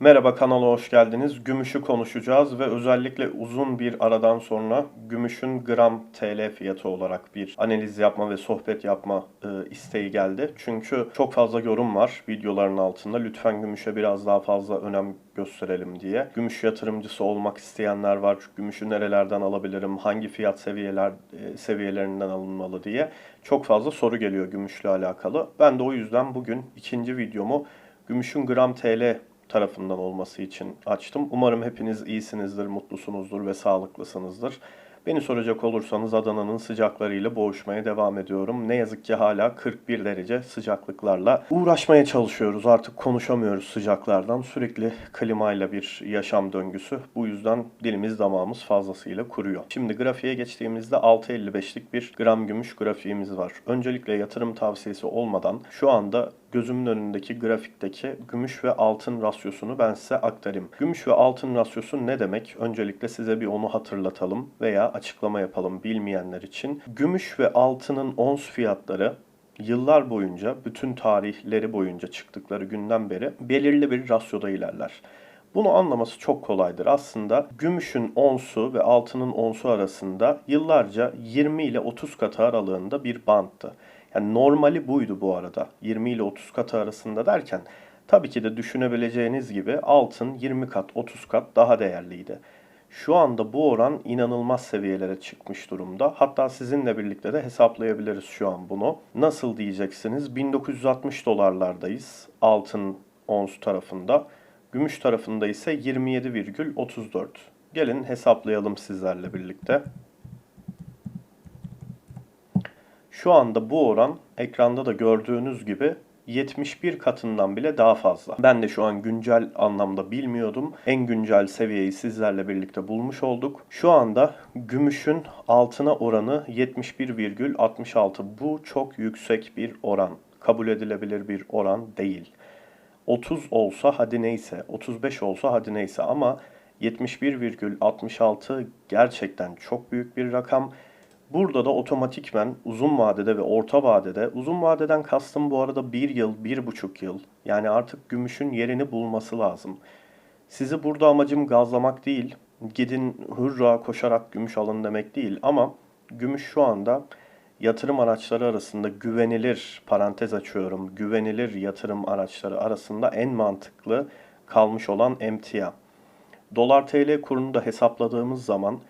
Merhaba kanala hoş geldiniz. Gümüşü konuşacağız ve özellikle uzun bir aradan sonra gümüşün gram TL fiyatı olarak bir analiz yapma ve sohbet yapma e, isteği geldi. Çünkü çok fazla yorum var videoların altında. Lütfen gümüşe biraz daha fazla önem gösterelim diye. Gümüş yatırımcısı olmak isteyenler var. Gümüşü nerelerden alabilirim? Hangi fiyat seviyeler e, seviyelerinden alınmalı diye. Çok fazla soru geliyor gümüşle alakalı. Ben de o yüzden bugün ikinci videomu gümüşün gram TL tarafından olması için açtım. Umarım hepiniz iyisinizdir, mutlusunuzdur ve sağlıklısınızdır. Beni soracak olursanız Adana'nın sıcaklarıyla boğuşmaya devam ediyorum. Ne yazık ki hala 41 derece sıcaklıklarla uğraşmaya çalışıyoruz. Artık konuşamıyoruz sıcaklardan. Sürekli klimayla bir yaşam döngüsü. Bu yüzden dilimiz damağımız fazlasıyla kuruyor. Şimdi grafiğe geçtiğimizde 6.55'lik bir gram gümüş grafiğimiz var. Öncelikle yatırım tavsiyesi olmadan şu anda gözümün önündeki grafikteki gümüş ve altın rasyosunu ben size aktarayım. Gümüş ve altın rasyosu ne demek? Öncelikle size bir onu hatırlatalım veya açıklama yapalım bilmeyenler için. Gümüş ve altının ons fiyatları yıllar boyunca, bütün tarihleri boyunca çıktıkları günden beri belirli bir rasyoda ilerler. Bunu anlaması çok kolaydır. Aslında gümüşün onsu ve altının onsu arasında yıllarca 20 ile 30 katı aralığında bir banttı. Yani normali buydu bu arada. 20 ile 30 katı arasında derken tabii ki de düşünebileceğiniz gibi altın 20 kat 30 kat daha değerliydi. Şu anda bu oran inanılmaz seviyelere çıkmış durumda. Hatta sizinle birlikte de hesaplayabiliriz şu an bunu. Nasıl diyeceksiniz? 1960 dolarlardayız altın ons tarafında. Gümüş tarafında ise 27,34. Gelin hesaplayalım sizlerle birlikte. Şu anda bu oran ekranda da gördüğünüz gibi 71 katından bile daha fazla. Ben de şu an güncel anlamda bilmiyordum. En güncel seviyeyi sizlerle birlikte bulmuş olduk. Şu anda gümüşün altına oranı 71,66. Bu çok yüksek bir oran. Kabul edilebilir bir oran değil. 30 olsa hadi neyse, 35 olsa hadi neyse ama 71,66 gerçekten çok büyük bir rakam. Burada da otomatikmen uzun vadede ve orta vadede, uzun vadeden kastım bu arada bir yıl, bir buçuk yıl. Yani artık gümüşün yerini bulması lazım. Sizi burada amacım gazlamak değil, gidin hurra koşarak gümüş alın demek değil ama gümüş şu anda yatırım araçları arasında güvenilir, parantez açıyorum, güvenilir yatırım araçları arasında en mantıklı kalmış olan emtia. Dolar TL kurunu da hesapladığımız zaman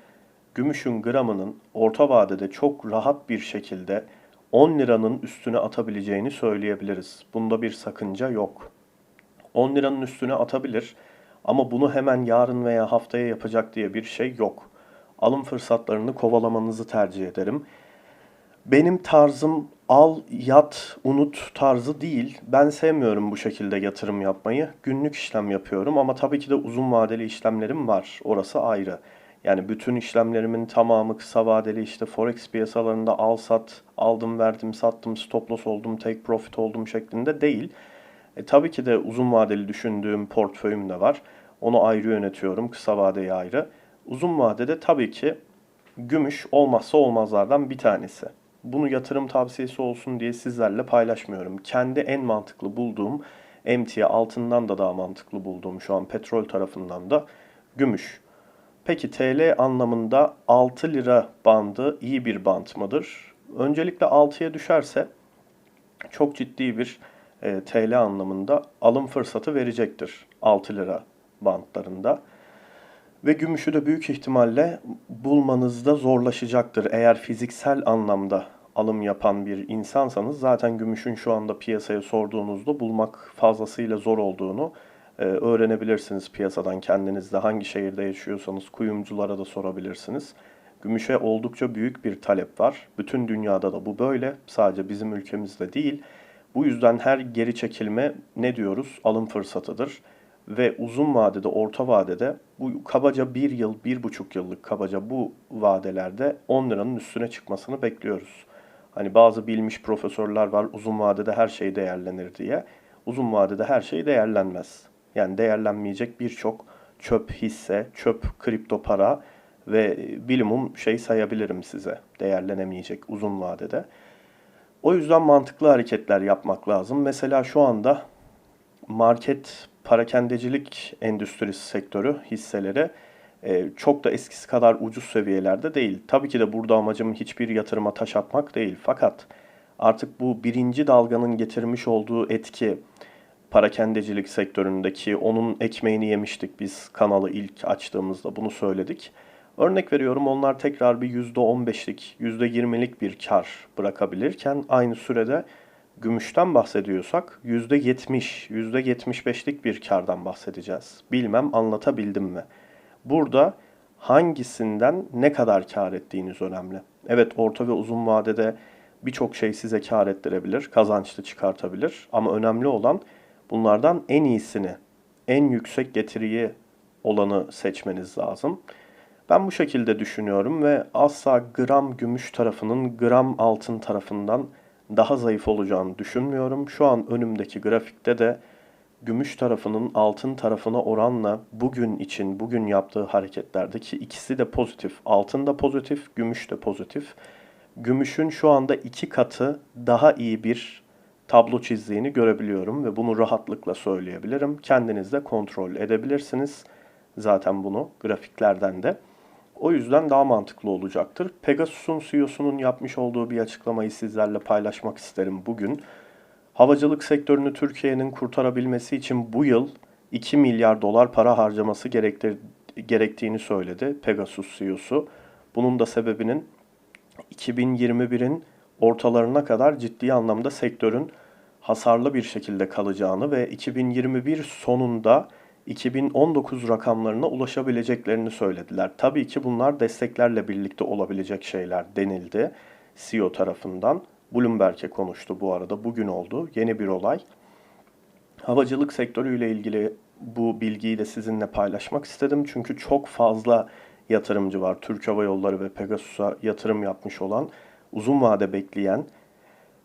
gümüşün gramının orta vadede çok rahat bir şekilde 10 liranın üstüne atabileceğini söyleyebiliriz. Bunda bir sakınca yok. 10 liranın üstüne atabilir ama bunu hemen yarın veya haftaya yapacak diye bir şey yok. Alım fırsatlarını kovalamanızı tercih ederim. Benim tarzım al, yat, unut tarzı değil. Ben sevmiyorum bu şekilde yatırım yapmayı. Günlük işlem yapıyorum ama tabii ki de uzun vadeli işlemlerim var. Orası ayrı. Yani bütün işlemlerimin tamamı kısa vadeli işte forex piyasalarında al sat, aldım verdim sattım, stop loss oldum, take profit oldum şeklinde değil. E, tabii ki de uzun vadeli düşündüğüm portföyüm de var. Onu ayrı yönetiyorum, kısa vadeyi ayrı. Uzun vadede tabii ki gümüş olmazsa olmazlardan bir tanesi. Bunu yatırım tavsiyesi olsun diye sizlerle paylaşmıyorum. Kendi en mantıklı bulduğum emtia altından da daha mantıklı bulduğum şu an petrol tarafından da gümüş. Peki TL anlamında 6 lira bandı iyi bir band mıdır? Öncelikle 6'ya düşerse çok ciddi bir e, TL anlamında alım fırsatı verecektir 6 lira bantlarında. Ve gümüşü de büyük ihtimalle bulmanızda zorlaşacaktır. Eğer fiziksel anlamda alım yapan bir insansanız zaten gümüşün şu anda piyasaya sorduğunuzda bulmak fazlasıyla zor olduğunu e, öğrenebilirsiniz piyasadan kendinizde hangi şehirde yaşıyorsanız kuyumculara da sorabilirsiniz. Gümüşe oldukça büyük bir talep var. Bütün dünyada da bu böyle. Sadece bizim ülkemizde değil. Bu yüzden her geri çekilme ne diyoruz? Alım fırsatıdır. Ve uzun vadede, orta vadede bu kabaca bir yıl, bir buçuk yıllık kabaca bu vadelerde 10 liranın üstüne çıkmasını bekliyoruz. Hani bazı bilmiş profesörler var uzun vadede her şey değerlenir diye. Uzun vadede her şey değerlenmez. Yani değerlenmeyecek birçok çöp hisse, çöp kripto para ve bilimum şey sayabilirim size. Değerlenemeyecek uzun vadede. O yüzden mantıklı hareketler yapmak lazım. Mesela şu anda market parakendecilik endüstrisi sektörü hisseleri e, çok da eskisi kadar ucuz seviyelerde değil. Tabii ki de burada amacım hiçbir yatırıma taş atmak değil. Fakat artık bu birinci dalganın getirmiş olduğu etki parakendecilik sektöründeki onun ekmeğini yemiştik biz kanalı ilk açtığımızda bunu söyledik. Örnek veriyorum onlar tekrar bir %15'lik, %20'lik bir kar bırakabilirken aynı sürede gümüşten bahsediyorsak %70, %75'lik bir kardan bahsedeceğiz. Bilmem anlatabildim mi? Burada hangisinden ne kadar kar ettiğiniz önemli. Evet orta ve uzun vadede birçok şey size kar ettirebilir, kazançlı çıkartabilir ama önemli olan bunlardan en iyisini, en yüksek getiriyi olanı seçmeniz lazım. Ben bu şekilde düşünüyorum ve asla gram gümüş tarafının gram altın tarafından daha zayıf olacağını düşünmüyorum. Şu an önümdeki grafikte de gümüş tarafının altın tarafına oranla bugün için bugün yaptığı hareketlerdeki ikisi de pozitif. Altın da pozitif, gümüş de pozitif. Gümüşün şu anda iki katı daha iyi bir tablo çizdiğini görebiliyorum ve bunu rahatlıkla söyleyebilirim. Kendiniz de kontrol edebilirsiniz zaten bunu grafiklerden de. O yüzden daha mantıklı olacaktır. Pegasus'un CEO'sunun yapmış olduğu bir açıklamayı sizlerle paylaşmak isterim bugün. Havacılık sektörünü Türkiye'nin kurtarabilmesi için bu yıl 2 milyar dolar para harcaması gerektir, gerektiğini söyledi Pegasus CEO'su. Bunun da sebebinin 2021'in ortalarına kadar ciddi anlamda sektörün hasarlı bir şekilde kalacağını ve 2021 sonunda 2019 rakamlarına ulaşabileceklerini söylediler. Tabii ki bunlar desteklerle birlikte olabilecek şeyler denildi CEO tarafından. Bloomberg'e konuştu bu arada. Bugün oldu. Yeni bir olay. Havacılık sektörüyle ilgili bu bilgiyi de sizinle paylaşmak istedim. Çünkü çok fazla yatırımcı var. Türk Hava Yolları ve Pegasus'a yatırım yapmış olan, uzun vade bekleyen,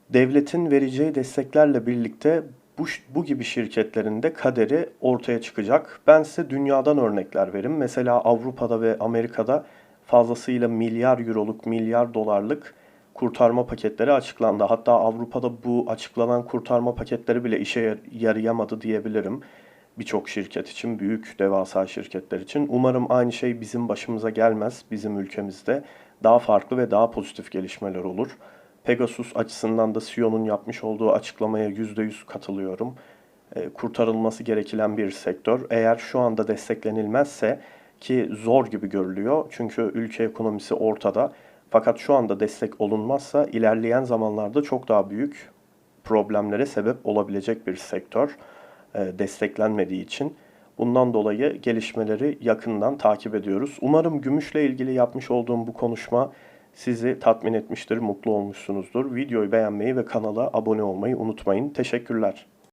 devletin vereceği desteklerle birlikte bu, bu gibi şirketlerin de kaderi ortaya çıkacak. Ben size dünyadan örnekler vereyim. Mesela Avrupa'da ve Amerika'da fazlasıyla milyar euroluk, milyar dolarlık kurtarma paketleri açıklandı. Hatta Avrupa'da bu açıklanan kurtarma paketleri bile işe yarayamadı diyebilirim. Birçok şirket için, büyük devasa şirketler için. Umarım aynı şey bizim başımıza gelmez, bizim ülkemizde. Daha farklı ve daha pozitif gelişmeler olur. Pegasus açısından da CEO'nun yapmış olduğu açıklamaya %100 katılıyorum. E, kurtarılması gereken bir sektör. Eğer şu anda desteklenilmezse ki zor gibi görülüyor. Çünkü ülke ekonomisi ortada. Fakat şu anda destek olunmazsa ilerleyen zamanlarda çok daha büyük problemlere sebep olabilecek bir sektör e, desteklenmediği için. Bundan dolayı gelişmeleri yakından takip ediyoruz. Umarım gümüşle ilgili yapmış olduğum bu konuşma sizi tatmin etmiştir, mutlu olmuşsunuzdur. Videoyu beğenmeyi ve kanala abone olmayı unutmayın. Teşekkürler.